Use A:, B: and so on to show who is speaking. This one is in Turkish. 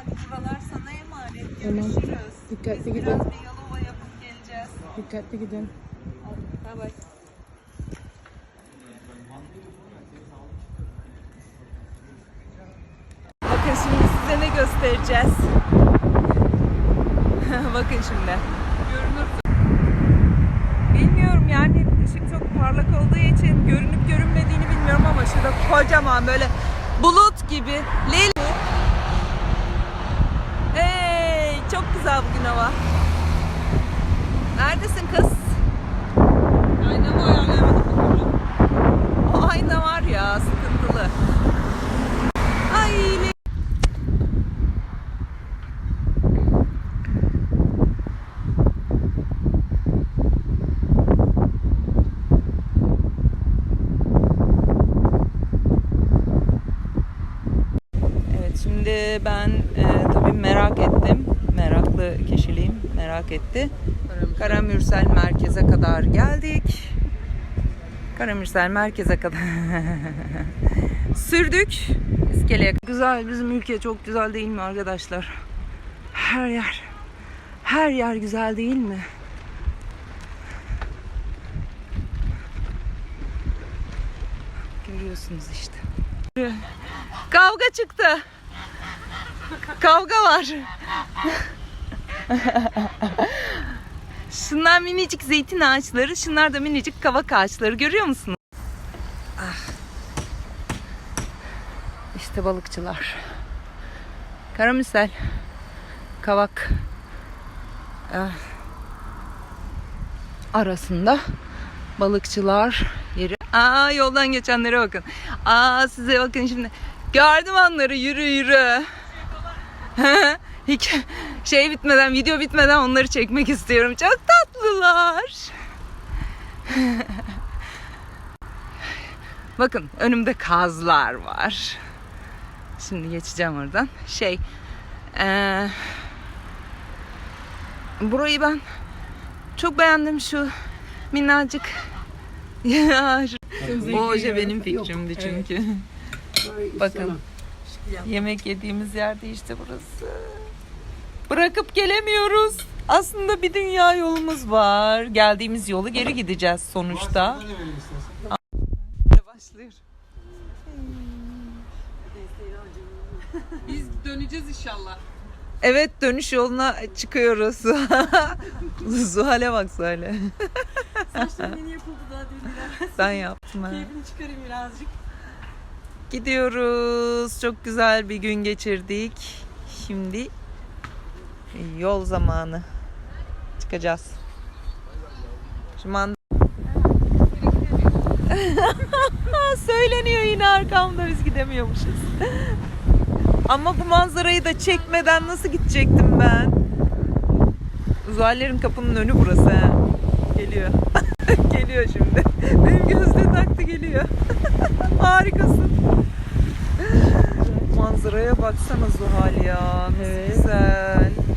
A: hadi buralar sana emanet.
B: Tamam.
A: Görüşürüz.
B: Dikkatli
A: Biz
B: gidin.
A: biraz bir Yalova yapıp geleceğiz.
B: Dikkatli gidin.
A: Bay bay. Bakın şimdi size ne göstereceğiz. Bakın şimdi. Görünür. Bilmiyorum yani ışık çok parlak olduğu için görünüp görünmediğini bilmiyorum ama şurada kocaman böyle bulut gibi leli. Hey, çok güzel bugün hava. Neredesin kız? Aynamı ayarlayamadım. O ayna var ya sıkıntılı. Ay Evet şimdi ben e, tabii merak ettim. Meraklı kişiliğim merak etti. Karamürsel merkeze kadar geldik. Karamürsel merkeze kadar sürdük. İskeleye. Güzel bizim ülke çok güzel değil mi arkadaşlar? Her yer her yer güzel değil mi? Görüyorsunuz işte. Kavga çıktı. Kavga var. Şunlar minicik zeytin ağaçları, şunlar da minicik kavak ağaçları. Görüyor musunuz? Ah. İşte balıkçılar. Karamüsel, kavak ah, arasında balıkçılar yeri. Aa yoldan geçenlere bakın. Aa size bakın şimdi. Gördüm onları yürü yürü. Hiç şey bitmeden, video bitmeden onları çekmek istiyorum. Çok tatlılar. Bakın önümde kazlar var. Şimdi geçeceğim oradan. Şey, eee, burayı ben çok beğendim şu minnacık. O oje benim fikrimdi çünkü. Bakın. Yemek yediğimiz yerde işte burası. Bırakıp gelemiyoruz. Aslında bir dünya yolumuz var. Geldiğimiz yolu geri gideceğiz sonuçta. Başlıyor.
B: Biz döneceğiz inşallah.
A: Evet dönüş yoluna çıkıyoruz. Zuhal'e bak Zuhal'e.
B: Saçlarım yeni yapıldı daha dün biraz.
A: Ben yaptım ha.
B: Keyfini çıkarayım birazcık.
A: Gidiyoruz. Çok güzel bir gün geçirdik. Şimdi yol zamanı. Çıkacağız. Şu mand- Söyleniyor yine arkamda biz gidemiyormuşuz. Ama bu manzarayı da çekmeden nasıl gidecektim ben? Zuhallerin kapının önü burası ha. Geliyor. geliyor şimdi. Benim gözlüğü taktı geliyor. Harikasın. Manzaraya baksana Zuhal ya. Nasıl güzel. Köprü de